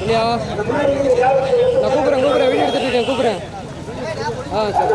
இல்லையா நான் கூப்பிட்றேன் கூப்பிட்றேன் வீடியோ எடுத்துட்டு இருக்கேன் கூப்பிட்றேன். ஆ சரி.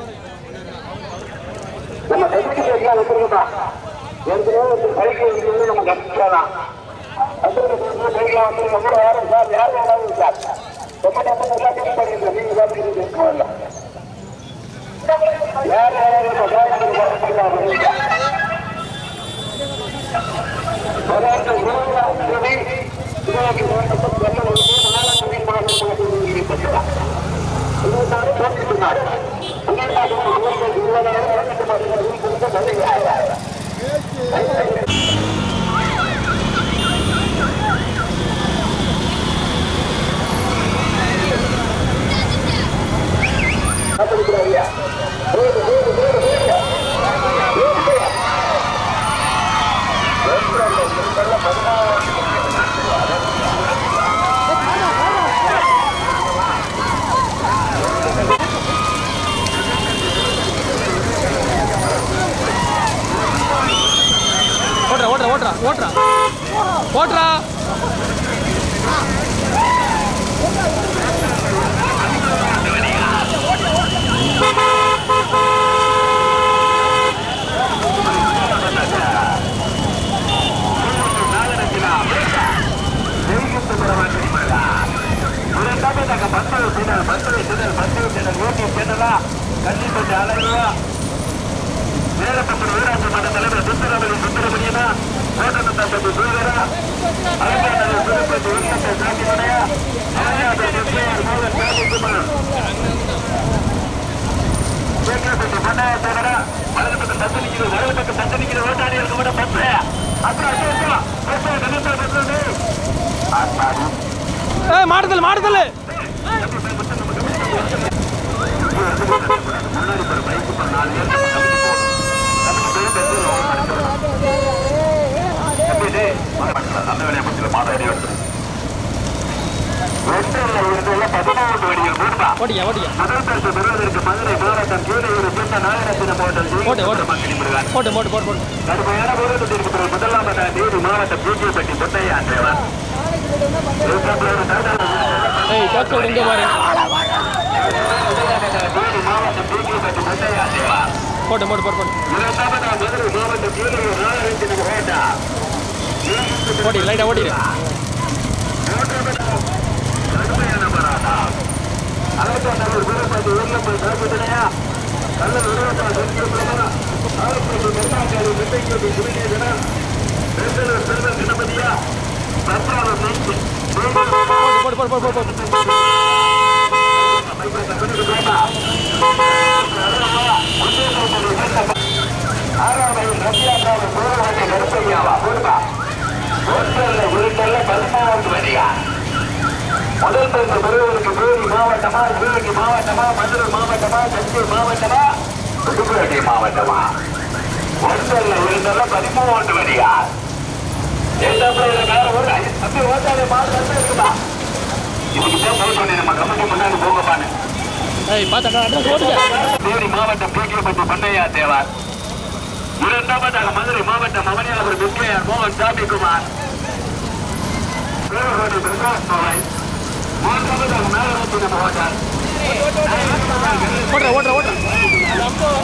கைக்கு சரியா வச்சிருக்கா ஏற்கனவே வந்து கைக்கு வந்து நம்ம கற்றுக்கலாம் கையில் வந்து ரொம்ப யாரும் சார் யார் வேணாலும் சார் ரொம்ப நம்ம நல்லா கேட்டு பண்ணிருக்கோம் நீங்க சாப்பிட்டு இருக்கோம்ல யார் யாரும் ஓட்டுறா ஓட்டுறா ஓட்டுறா ஓட்டுறா ஓட்டுறா கண்டிப்பட்ட அழகுவா வேலப்பட்ட ஊராட்சி மன்ற தலைவர் சுந்தரமணி சுந்தரமணியனா ஓட்டன தம்பி சூதரா அலங்காநகர் புதுப்பட்டி உள்நாட்டு சாட்சிமனையா அலங்காநகர் முத்தையர் மோகன் சாதிக்குமார் சேகரப்பட்டி பண்ணாய சேகரா வலது பக்கம் தத்தனிக்கிற வலது ஓட்டாளிகளுக்கு கூட பத்து அப்புறம் பத்து மாடுதல் மாடுதல் முன்னாடி ஒரு பைக்கு நாலு பேர் ஏய் கேப்சல் இங்கே பாரு. தேனி மாவட்டம் பூச்சிப்பட்டி பொன்னையா தேவன் போட்டு போட்டு போட்டு போட்டு ஓடி மதுரை மாவட்டம் லைட்டாக ஓட்டிடு கடுமையான போராட்டம் அலங்காநல்லூர் வீரபாண்டி ஆறாவது முதல் பரிசு பெறுவதற்கு தேனி மாவட்டமா சிவகங்கை மாவட்டமா மதுரை மாவட்டமா தஞ்சை மாவட்டமா புதுக்கோட்டை மாவட்டமா. ஒன்றல்ல இருந்தல்ல பதிமூன்று வரியா மாவட்டம் பிகேபட்டி பண்ணையா தேவார். இரண்டாவதாக மதுரை மாவட்டம் அவனியாபுரம் முக்கியார் மோகன் சாமிக்குமார் பேரகோடி பிரகாஷ் மோகன் மூன்றாவதாக மேலரத்தின மோகன் ஓட்டுற ஓட்டுற ஓட்டுற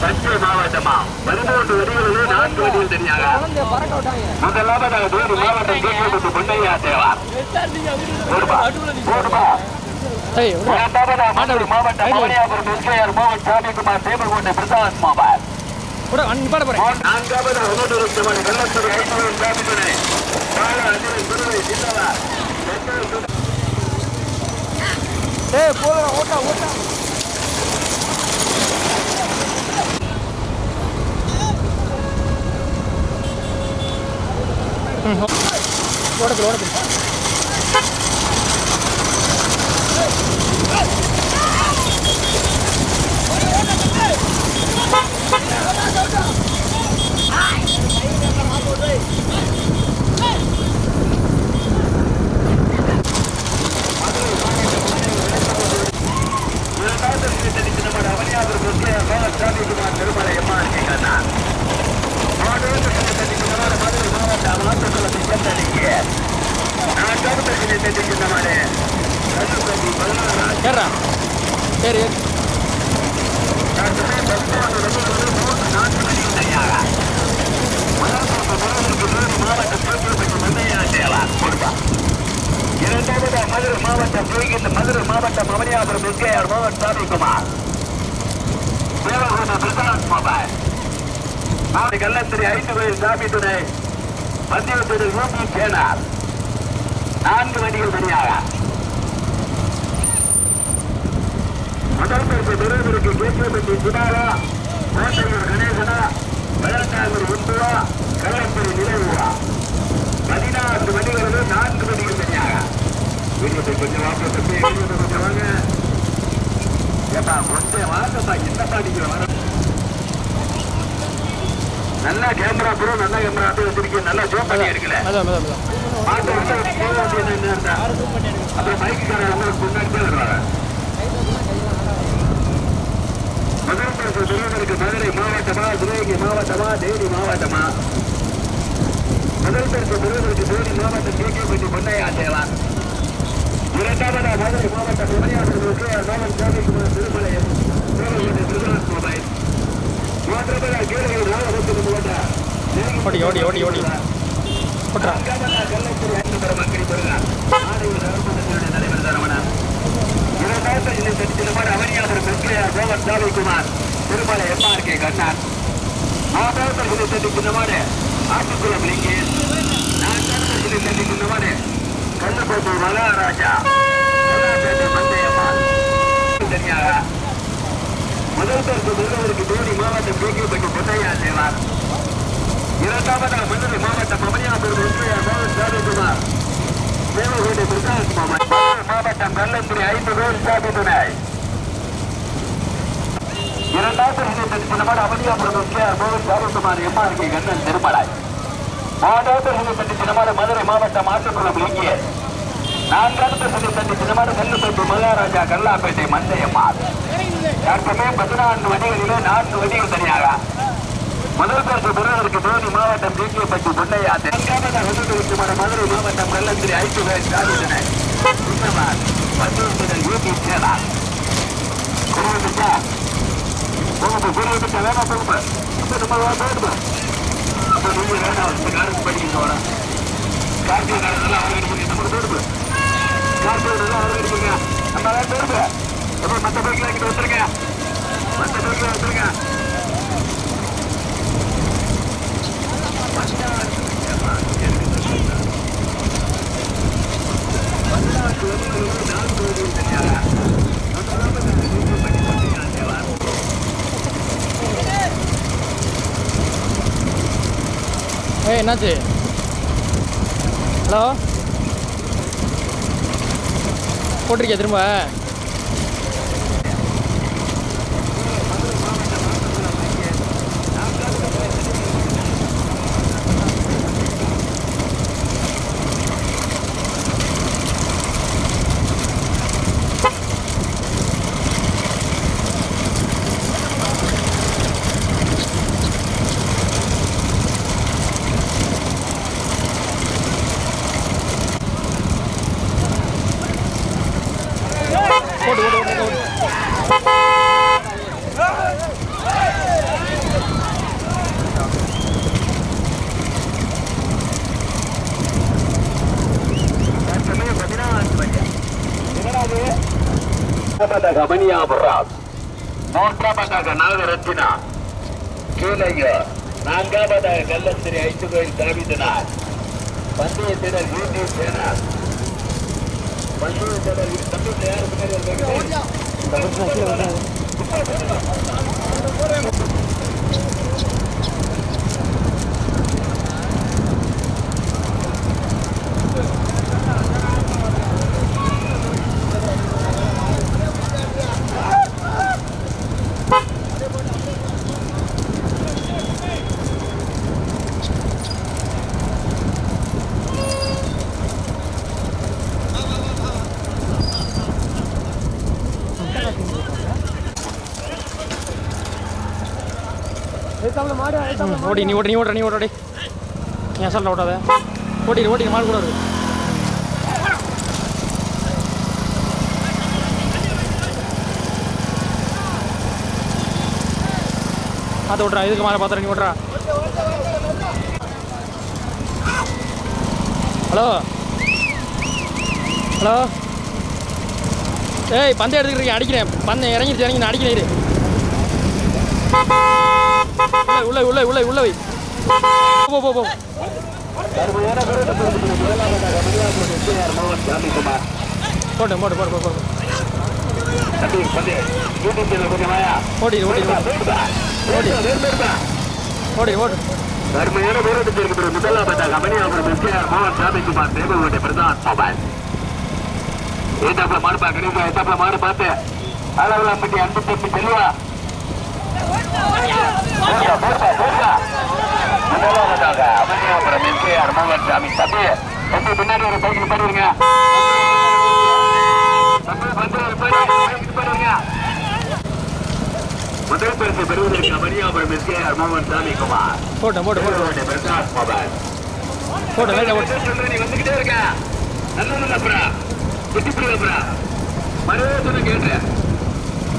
தஞ்சை மாவட்டமா வண்டிகள் தெரியாங்க குழந்தைய பறக்க விட்டாங்க முதலாவதாக வேறு மாவட்டம் கேட்கப்பட்டு பொன்னையா தேவா ஓடுபா ஓடுபா ஏய் விடு. இரண்டாவதாக மதுரை மாவட்டம் மவனியாபுரம் எஸ்கேஆர் மோகன் சாமிக்குமார் தேவகோட்டை பிரசாத் மோபால் விடு, அங்க நிப்பாட்ட போறேன் நான்காவதாக உணர்வுமான வெள்ளத்துறை ஐநூறு சாமித்துணை பால அஜிரன் குருவை சின்னவா. ஏய் போடா ஓட்டா ஓட்டா. ம், ஓ- ஓடத்துல ஓடத்துல இரண்டாவது இடத்தில் நம்முடைய அவனியாபுரம் எஸ்கேஆர் மோகன் சாமிக்குமார் திருமலை எம்மார் கேட்கண்ணா நான்காவது இடத்தில் நம்முடைய மதுரை மாவட்டம் ஆத்தக்குளத்தை சேர்ந்தடிக்கு நான்காவது இடத்தில் நம்முடைய கல்லுப்பட்டி பதினாறு ஏறா சரி ஏறு. இரண்டாவது மதுரை மாவட்டம் புதுகின்ற மதுரை மாவட்டம் அவனியாபுரம் எஸ்கேஆர் மோகன் சாமிக்குமார் தேவகுண்ட பிரசாந்த் மொபைல் நாளை கள்ளத்திரி ஐந்து கோயில் சாமி துணை மத்தியத்துறை ரூபி சேனார் நான்கு வண்டிகள் தனியாக. முதல் பரிசு பெறுவதற்கு கேட்கப்பட்டி சுடாரா கோட்டையூர் கணேசனா வெள்ளக்காங்கூர் உண்டுவா கள்ளப்பெரி நிலவுவா பதினாறு வண்டிகளில் நான்கு வண்டிகள் தனியாக வீடியோத்தை கொஞ்சம் வாங்க தம்பி வீடியோத்தை கொஞ்சம் வாங்க ஏப்பா கொஞ்சம் வாங்கப்பா என்னப்பா நீங்க வர நல்லா கேமரா ப்ரோ நல்ல கேமரா அப்படியே வச்சிருக்கீங்க நல்லா ஜோம் பண்ணி எடுக்கல அதான் அதான் மாட்டு வந்து போக வேண்டியது என்ன இருந்தா அப்புறம் பைக்குக்காரர் வந்து முன்னாடி தான் வருவாங்க. முதல் பரிசு பெறுவதற்கு மதுரை மாவட்டமா சிவகங்கை மாவட்டமா தேனி மாவட்டமா? முதல் பரிசு பெறுவதற்கு தேனி மாவட்டம் கேகேபட்டி பொன்னையா தேவா? இரண்டாவதா மதுரை மாவட்டம் விளையாட்டு மோகன் சாமிக்குமார் திருமலையம் சிவகங்கை திருநாத் மொபைல் மூன்றாவதா கீழே நாகபுரம் மாவட்டம் ஓடி ஓடி ஓடி ஓடி. போட்டுறா. திருமலை எம்ஆர் கே கண்ணன் மாதாவர்கள் சின்னமாடு ஆட்டுக்குளம் லிங்கேஷ் நான்காவது சின்னமாடு கண்ணப்பட்டு மகாராஜா கல்லாப்பேட்டை மந்தையம்மாள் தனியாக முதல் பரிசு பெறுவதற்கு தோனி மாவட்டம் கேக்கியப்பட்டு பொன்னையா செய்வார் இரண்டாவதாக மதுரை மாவட்டம் மமனியாபுரம் ஒன்றிய மோகன் தேவகோட்டை பிரசாந்த் மாவட்டம் மதுரை மாவட்டம் கல்லம்புரி ஐந்து கோயில் சாமி துணை இரண்டாவது சின்னமாடு அவனியாபுரம் ஒன்றிய மோகன் சாமிக்குமார் எம்ஆர் கண்ணன் திருமலை மூன்றாவது சின்னமாடு மதுரை மாவட்டம் ஆட்டுக்குளம் லிங்கிய நான்காவது சின்னமாடு கல்லுப்பட்டு மகாராஜா கல்லாப்பேட்டை மந்தையம்மாள். பதினான்கு வண்டிகளிலே நான்கு வடிகள் தனியாக. முதல் பரிசு பெறுவதற்கு தேனி மாவட்டம் தீக்கியப்பட்டி பொன்னையா தென்காவதற்குமான மதுரை மாவட்டம் கள்ளந்திரி ஐந்து பேர் சாதித்தன பத்து யூபி சேனார் குருவிட்டா போகுது குருவிட்ட வேணாம் போகுது அப்போ நம்ம போயிடுது அப்போ நீங்க வேணாம் காருக்கு படிக்கிட்டு கார்த்திகை காலத்தில் அவங்க எடுப்பீங்க நமக்கு கார்த்திகை அவங்க நம்ம வேலை போயிடுது அப்போ மற்ற பைக்கில் கிட்ட வந்துருங்க. மற்ற பைக்கில் வச்சிருக்கேன் ஏய் என்னாச்சு? ஹலோ? போட்டிருக்கியா திரும்ப? இரண்டாவதாக மணியாபுரம் மூன்றாவதாக நாகரத்தினா கீழையோ நான்காவதாக கள்ளத்திரி ஐந்து கோயில் தாவிதனார். பந்தய திடல் சேனார். சேனல் பந்தய தயாரிப்பு ஓடி நீ ஓடி நீ ஓடுற நீ ஓடி நீ அசால்ட்டா ஓட்டாத ஓடி ஓடி மாடு கூட இருக்கு பார்த்து ஓட்டுறா இதுக்கு மேலே பார்த்துற நீ ஓட்டுறா ஹலோ? ஹலோ? ஏய் பந்தயம் எடுத்துக்கிறீங்க அடிக்கிறேன். பந்தை இறங்கிடுச்சு இறங்கி நான் அடிக்கிறேன் உள்ள உள்ள உள்ள உள்ள வை. போ போ போ. போட்டு போட்டு போட்டு போட்டு தம்பி பந்தய யூடியூப் ஓடி. ஓடி. ஓடி ஓடு. இருக்கிற முதலாவதாக மோகன் சாமிக்குமார் தேவகோட்டை பிரதான் மொபைல் ஏத்தாப்புல மாடு ஏத்தாப்புல மாடு பார்த்து அளவுலாம் அன்பு தம்பி செல்வா போடுறா, போடுறா, போடுறா. முதலாவதாக மணியாபுரம் எஸ்ஐஆர் மோகன் சாமி தம்பி தம்பி பின்னாடி ஒரு பைக்கில் பண்ணிருங்க தம்பி வந்து ஒரு பைக்கில் பண்ணிருங்க முதல் பரிசு பெறுவதற்கு மணியாபுரம் எஸ்ஐஆர் மோகன் சாமி குமார் போட்டு போட்டு போட்டு பிரகாஷ் பிரதான் போட்டு சொல்றேன், நீ வந்துகிட்டே இருக்க. நல்ல இல்லப்பா. குட்டி புடி இல்லப்பா. மறுபடியும் கேட்டேன்.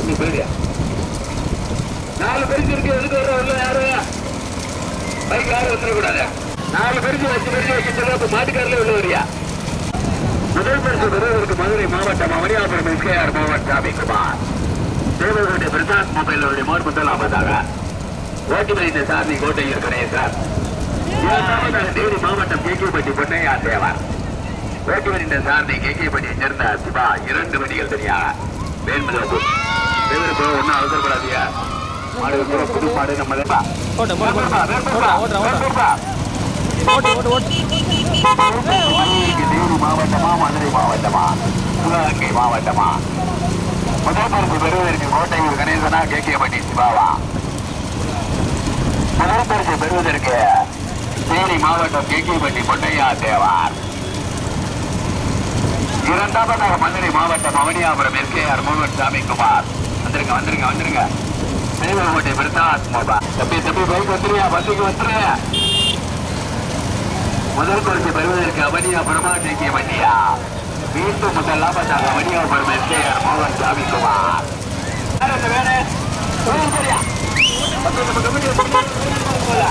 நீ போயிடுயா. நாலு பெருசு இருக்கு. எதுக்கு வர்ற வரல யாரு? பைக் யாரும் வந்துடக்கூடாது நாலு பெருசு வச்சு பெருசு வச்சு சொல்ல அப்ப மாட்டுக்காரில் உள்ள வரியா? முதல் பரிசு பெறுவதற்கு மதுரை மாவட்டம் அவனியாபுரம் எஸ்கேஆர் மாவட்டம் சாமிக்குமார் தேவர்களுடைய பிரசாத் மொபைலுடைய மோர் முதலாவதாக ஓட்டுமணிந்த சாமி கோட்டையில் கணேசன் இரண்டாவதாக தேனி மாவட்டம் கேக்கிப்பட்டி பொன்னையா தேவர் ஓட்டுமணிந்த சாரதி கேக்கிப்பட்டியை சேர்ந்த சிவா. இரண்டு வண்டிகள் தனியாக வேண்மதோப்பு தேவர் போக ஒன்றும் அவசரப்படாதீங்க. மாடு பூரா புது மாடு நம்ம ஓட்டு ஓட்டு ஓட்டு மாவட்டமா மதுரை மாவட்டமா சிவகங்கை மாவட்டமா முதல் பரிசு பெறுவதற்கு கோட்டையூர் கணேசனா கேக்கியப்பட்டி சிவாவா முதல் பரிசு பெறுவதற்கு தேனி மாவட்டம் கேக்கியப்பட்டி பொன்னையா தேவார் இரண்டாவதாக மதுரை மாவட்டம் அவனியாபுரம் எஸ்கேஆர் சாமி குமார் வந்துருங்க வந்துருங்க வந்துருங்க சேவகோட்டை பிரசாத் மோபா தம்பி தம்பி பைக் வந்துருயா பஸ்ஸுக்கு வந்துருங்க முதல் பரிசு பெறுவதற்கு அவனியாபுரமா கேக்கிய வண்டியா மீண்டும் முதலாவதாக அவனியாபுரம் எஸ்கேஆர் மோகன் சாமிக்குமார் யார் அந்த வேலை? போதும் சரியா? பத்து நம்ம கமிட்டி போல.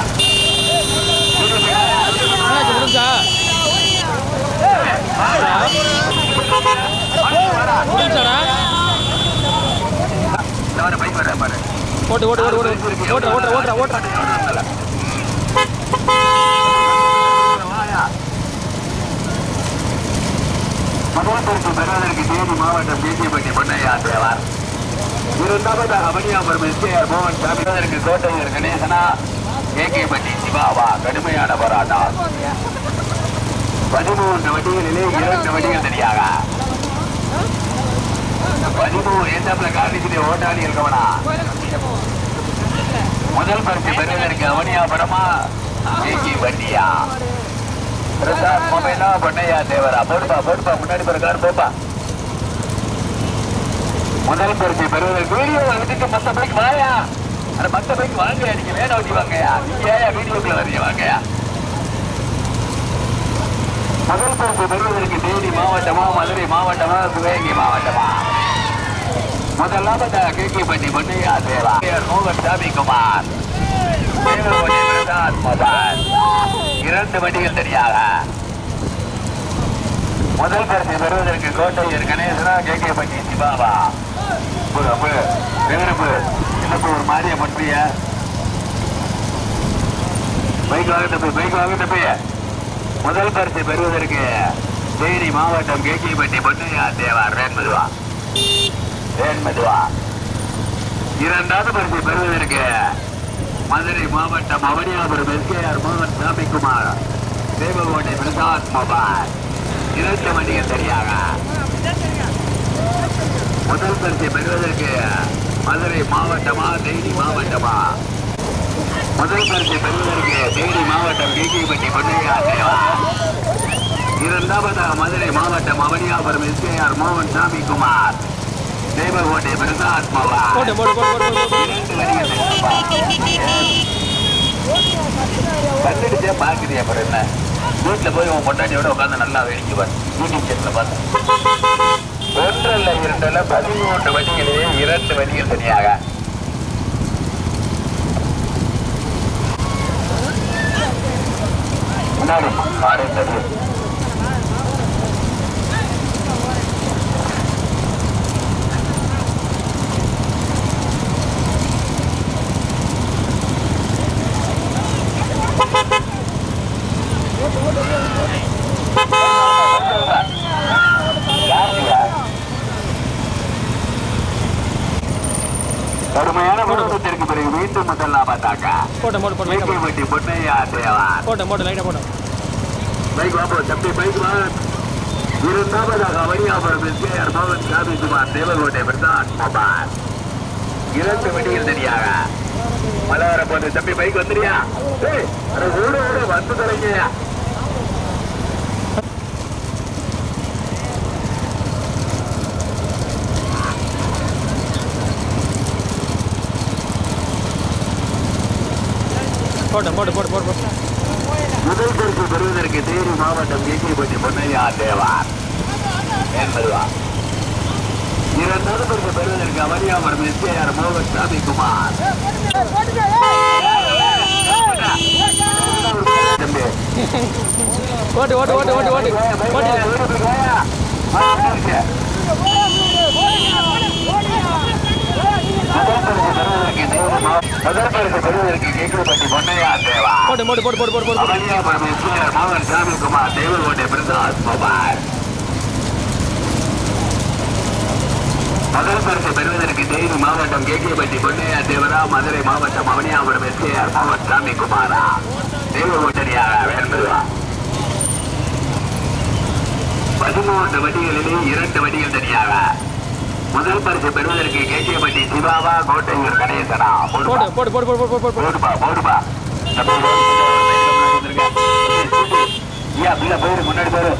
என்னாச்சு முடிஞ்சா முடிஞ்சாடா நான் பைக் வரேன் பாரு ஓட்டு ஓட்டு ஓட்டு ஓட்டு ஓட்டுறா ஓட்டுறா பெறுவதற்கு தேனி மாவட்டம் தேசியப்பட்டி பொன்னையா தேவார். இரண்டாவதாக மணியாபுரம் எஸ்கேஆர் மோகன் சாமி பெறுவதற்கு கோட்டையூர் கணேசனா ஏகேபட்டி சிவாவா கடுமையான போராட்டம். பதிமூன்று வண்டிகளிலே இரண்டு வண்டிகள் தனியாக. பதிமூணு ஏத்தாப்புல காந்திஜி ஓட்டாளி இருக்கவனா முதல் பரிசு பெறுவதற்கு அவனியாபுரமா ஏகே வண்டியா? பிரசாத் மொபைலா பொன்னையா தேவரா? போடுப்பா போடுப்பா முன்னாடி போற போப்பா. முதல் பரிசு பெறுவதற்கு வீடியோ விட்டுட்டு மத்த பைக் வாயா? அந்த மத்த பைக் வாங்க நீங்க? வேணா ஓட்டி வாங்கயா? நீங்க ஏன் வீடியோக்குள்ள வரீங்க வாங்கயா? முதல் பரிசு பெறுவதற்கு தேனி மாவட்டமா மதுரை மாவட்டமா சிவகங்கை மாவட்டமா? முதலாவதாக கேக்கிப்பட்டி பொன்னையா தேவா பெயர் மோகன் சாமிக்குமார் தேவகோட்டை பிரசாத் மொபைல் இரண்டு வண்டிகள் தனியாக முதல் பரிசு பெறுவதற்கு கோட்டையர் கணேசனா கே கே பட்டி அப்போ வேறப்பு என்னப்போ ஒரு மாதிரியா பண்றிய பைக் வாங்கிட்டு போய் பைக் வாங்கிட்டு போய் முதல் பரிசு பெறுவதற்கு தேனி மாவட்டம் கேக்கிப்பட்டி பொன்னையா தேவார் வேன் வேண்மதுவா இரண்டாவது பரிசு பெறுவதற்கு மதுரை மாவட்டம் அவனியாபுரம் எஸ்கேஆர் மோகன் சாமிக்குமார் தேவகோட்டை பிரசாத் மொபைல் இரண்டு வண்டிகள் சரியாக. முதல் பரிசை பெறுவதற்கு மதுரை மாவட்டமா தேனி மாவட்டமா? முதல் பரிசை பெறுவதற்கு தேனி மாவட்டம் கேக்கிப்பட்டி பொன்னையா தேவா இரண்டாவதாக மதுரை மாவட்டம் அவனியாபுரம் எஸ்கேஆர் மோகன் சாமிக்குமார் தேவகோட்டை பிரசாத் மொபைல் போட்டு போட்டு போட்டு போட்டு போட்டு இரண்டு பாக்குறியா அப்புறம் என்ன வீட்டுல போய் உன் கொண்டாடியோட உட்காந்து நல்லா வேடிக்கைவார் யூடியூப் சேனல பார்த்து ஒன்றல்ல இரண்டல்ல பதிமூன்று வண்டிகளிலே இரண்டு வண்டிகள் தனியாக முன்னாடி மாறி தருது கடுமையான விரோதத்திற்கு பிறகு மீண்டும் முதலாம் பார்த்தாக்கா போட்டேன் போட்டு போட்டு லைட்டாக வண்டி பொன்னையா தேவா போட்டேன் போட்டு லைட்டாக போட்டேன் பைக் வாப்போ தம்பி பைக் வா. இரண்டாவதாக அவனியாபுரம் எஸ்கேஆர் மோகன் சாமிக்குமார் தேவகோட்டை பிரசாத் மொபைல் இரண்டு வண்டிகள் தனியாக மழை வர போது தம்பி பைக் அட ஓடு ஓடு வந்து தொலைங்கயா போட்டேன் போட்டு போட்டு போட்டு போட்டு முதல் பரிசு பெறுவதற்கு தேனி மாவட்டம் கேக்கிப்பட்டி பொன்னையா தேவார். என்பதுவா இரண்டாவது பரிசு பெறுவதற்கு அவனியாபுரம் எஸ்கேஆர் மோகன் சாமிக்குமார் தம்பி ஓட்டு ஓட்டு ஓட்டு ஓட்டு ஓட்டு ஓட்டு முதல் பரிசு பெறுவதற்கு கேக்குப்பட்டி பொன்னையா தேவா அவனியாபுரம் சாமிக்குமார் தேவகோட்டை முதல் பரிசு பெறுவதற்கு தேனி மாவட்டம் பொன்னையா தேவரா மதுரை மாவட்டம் அவனியாபுரம் எஸ்கேஆர் மோகன் சாமிக்குமாரா தேவகோட்டனியாக வேண்டுவா பதிமூன்று வடிகளிலே இரண்டு வடிகள் தனியாக. முதல் பரிசு பெறுவதற்கு கேக்கியப்பட்டி சிவாவா கோட்டையூர் கணேசனா போட்டு போட்டு போட்டு போட்டு போட்டு போட்டு போடுப்பா போடுப்பா. ஐயா, பிள்ளை போயிரு, முன்னாடி போயிரு.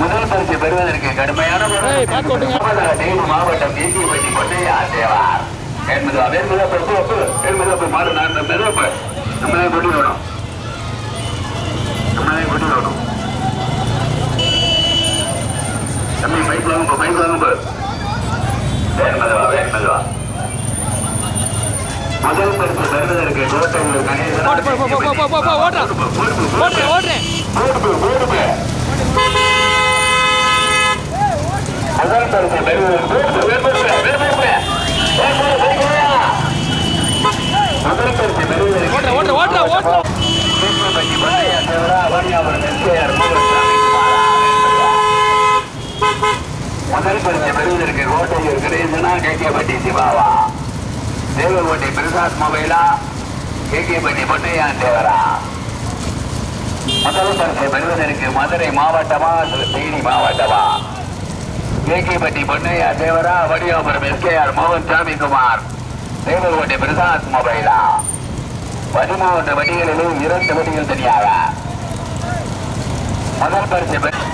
முதல் பரிசு பெறுவதற்கு கடுமையான மாவட்டம் தேசியப்பட்டி கொண்டையா தேவார் வேண்முதா வேண்முதா போ போ வேண்முதா போய் மாடு நான் மெதுவா போய் நம்மளே கொண்டு வரணும் நம்மளே கொண்டு வரணும் தம்பி பைக் வாங்க பைக் வாங்க போ வேண்மதுவா வேண்மதுவா முதல் பரிசு பெறுவதற்கு கோட்டையூர் கணேசனா போட்டு, போ, போ, போ, போ, போ, போ, ஓட்டுறா. ஓட்டுறேன் ஓட்டுறேன் ஓடுப்பு ஓடுப்பு முதல் பரிசு பெறுவதற்கு ஓடுப்பு வேறுபடுப்பு வேறுபடுப்பு முதல் பரிசு பெறுவதற்கு ஓட்டுறேன் ஓட்டுறேன் ஓட்டுறேன் ஓட்டுறேன் கேக்குப்பட்டி பொன்னையா தேவரா அவனியாபுரம் எஸ்கேஆர் மோகன் சாமிக்குமாரா முதல் பரிசு பெறுவதற்கு கோட்டையூர் கேகேபட்டி சிவாவா? தேவகோட்டை பிரசாத் மொபைலா? கேகேபட்டி பொன்னையா தேவரா? முதல் பரிசு பெறுவதற்கு மதுரை மாவட்டமா? தேனி மாவட்டமா? கேகேபட்டி பொன்னையா தேவரா? வடிவாபுரம் எஸ்கேஆர் மோகன் சாமிக்குமார் தேவகோட்டை பிரசாத் மொபைலா? பதிமூன்று வடிகளிலும் இரண்டு வடிகள் தனியாக. முதல் பரிசு பெற்று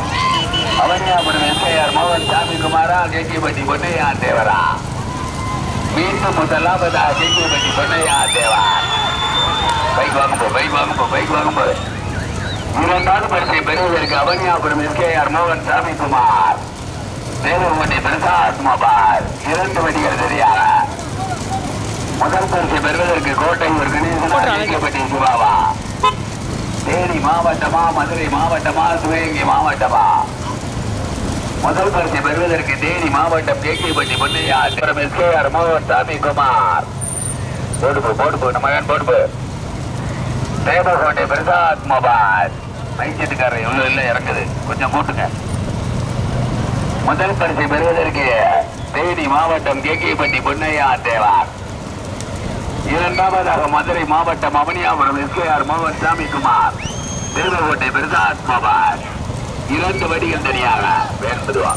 அவனியாபுரம் எஸ்ஐஆர் மோகன் சாமி குமாரா கேக்கிப்பட்டி பொன்னையா தேவரா? மீண்டும் முதலாவதா கேக்கிப்பட்டி பொன்னையா தேவா பைக் வாங்கும்போ பைக் வாங்கும்போ பைக் வாங்கும்போ இரண்டாவது பரிசை பெறுவதற்கு அவனியாபுரம் எஸ்கேஆர் மோகன் சாமிக்குமார் தேவகோட்டை பிரசாத் மொபைல் இரண்டு வண்டிகள் தெரியாக முதல் பரிசை பெறுவதற்கு கோட்டையூர் கணேசன் போட்டுறா, கேக்கிப்பட்டி சிவாவா தேனி மாவட்டமா மதுரை மாவட்டமா சிவகங்கை மாவட்டமா. முதல் பரிசு பெறுவதற்கு தேனி மாவட்டம் கேக்கிப்பட்டி பொன்னையா எஸ்கேஆர் மோகன் சாமி குமார். போடுப்பு போடுப்பு நம்ம மகன் போடுப்பு. தேவகோட்டை பிரசாத் மொபைல். மைச்சத்துக்காரர் இவ்வளவு இல்லை இறங்குது. கொஞ்சம் கூட்டுங்க. முதல் பரிசை பெறுவதற்கு தேனி மாவட்டம் கேக்கிப்பட்டி பொன்னையா தேவார். இரண்டாவதாக மதுரை மாவட்டம் அவனியாபுரம் எஸ்கேஆர் மோகன் சாமி குமார். திருவகோட்டை பிரசாத் மொபைல். இரண்டு வடிகள் தனியாக வேண்டுவா.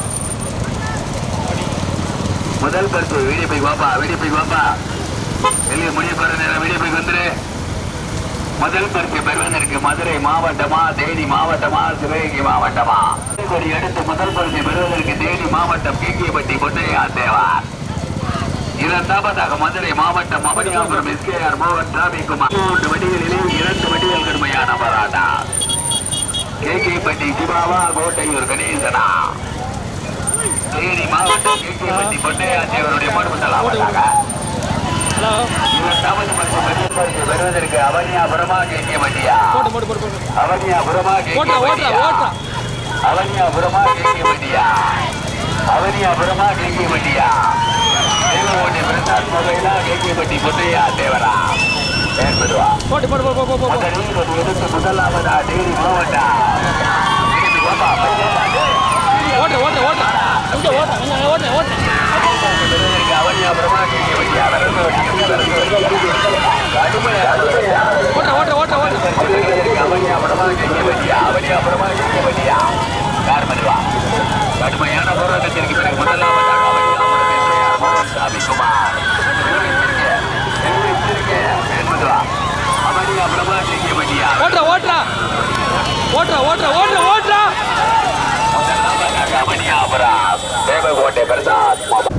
முதல் பரிசு வீடியோ பாப்பா வீடியோ பாப்பா வெளியே முடிய போற நேரம் வீடியோ வந்துரு. முதல் பரிசு பெறுவதற்கு மதுரை மாவட்டமா தேனி மாவட்டமா சிவகங்கை மாவட்டமா? கொடி அடுத்து முதல் பரிசு பெறுவதற்கு தேனி மாவட்டம் கேக்கியப்பட்டி பொன்னையா தேவார். இரண்டாவதாக மதுரை மாவட்டம் அவனியாபுரம் எஸ்கேஆர் மோகன் ராமிக்குமார் மூன்று வடிகளிலே இரண்டு வடிகள் கடுமையான போராட்டா கேகேப்பட்டி சிவாவா கோட்டையூர் கணேசனா தேனி மாவட்டம் கேகேப்பட்டி பொன்னையாச்சியவருடைய மறுமண்டலாவதாக ஹலோ. இரண்டாவது மற்றும் முதல் பரிசு பெறுவதற்கு அவனியாபுரமா கேகேப்பட்டியா போட்டு போட்டு போட்டு போட்டு. அவனியாபுரமா ஓட்டுறா கேகேப்பட்டியா ஓட்டுறா அவனியாபுரமா கேகேப்பட்டியா அவனியாபுரமா கேகேப்பட்டியா தேவகோட்டை பிரசாத் மொபைலா கேகேப்பட்டி பொன்னையா தேவரா ஏற்படுவா போட்டு போட்டு போட்டு போட்டு போட்டு முதலாவதா தேனி மாவட்டம் ஓட்டு ஓட்டு ஓட்டு இங்கே ஓட்டு. ஓட்டு ஓட்டு அவனியாபுரமா கடுமையான போராட்டத்திற்கு பிறகு முதலாவதாக அவனியாபுரம் எஸ்ஐஆர் மோகன் சாமிக்குமார். நிரூபித்திருக்க, நிரூபித்திருக்க. ஏன் மதுவா? அவனியாபுரமா கேகேப்பட்டியா. ஓட்டுறா ஓட்டுறா ஓட்டுறா ஓட்டுறா ஓட்டுறா ஓட்டுறா தேவகோட்டை பிரசாத்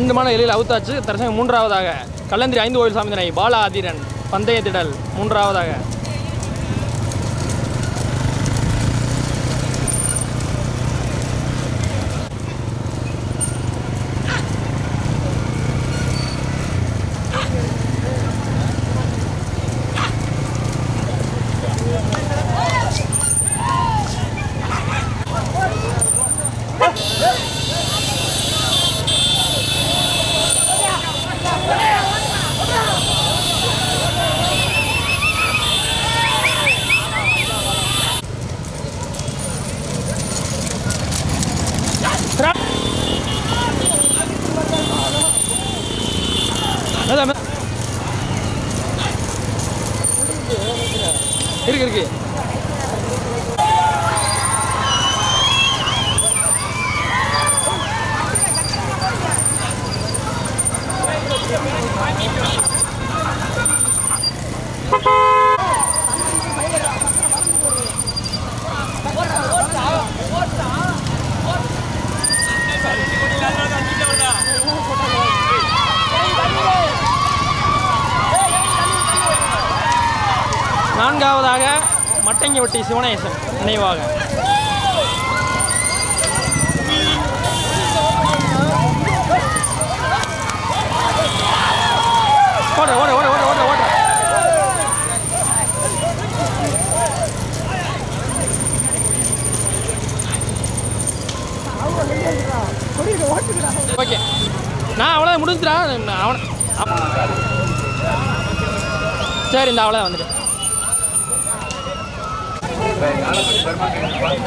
ரெண்டு மாட எலியில் அவுத்தாச்சு. தரிசனம் மூன்றாவதாக. கல்லந்திரி ஐந்து கோயில் சாமி திணை பாலா அதிரன் பந்தய திடல் மூன்றாவதாக அதான் மே- இருக்கு இருக்கு நான்காவதாக மட்டங்கிவட்டி சிவனேசன் நினைவாக. ஓட ஓட ஓட ஓட ஓட ஓட. ஓகே. நான் அவ்வளோ முடிஞ்சிடா. அவன் சரி இந்த அவ்வளோ வந்துட்டு நாளை பெருமாள்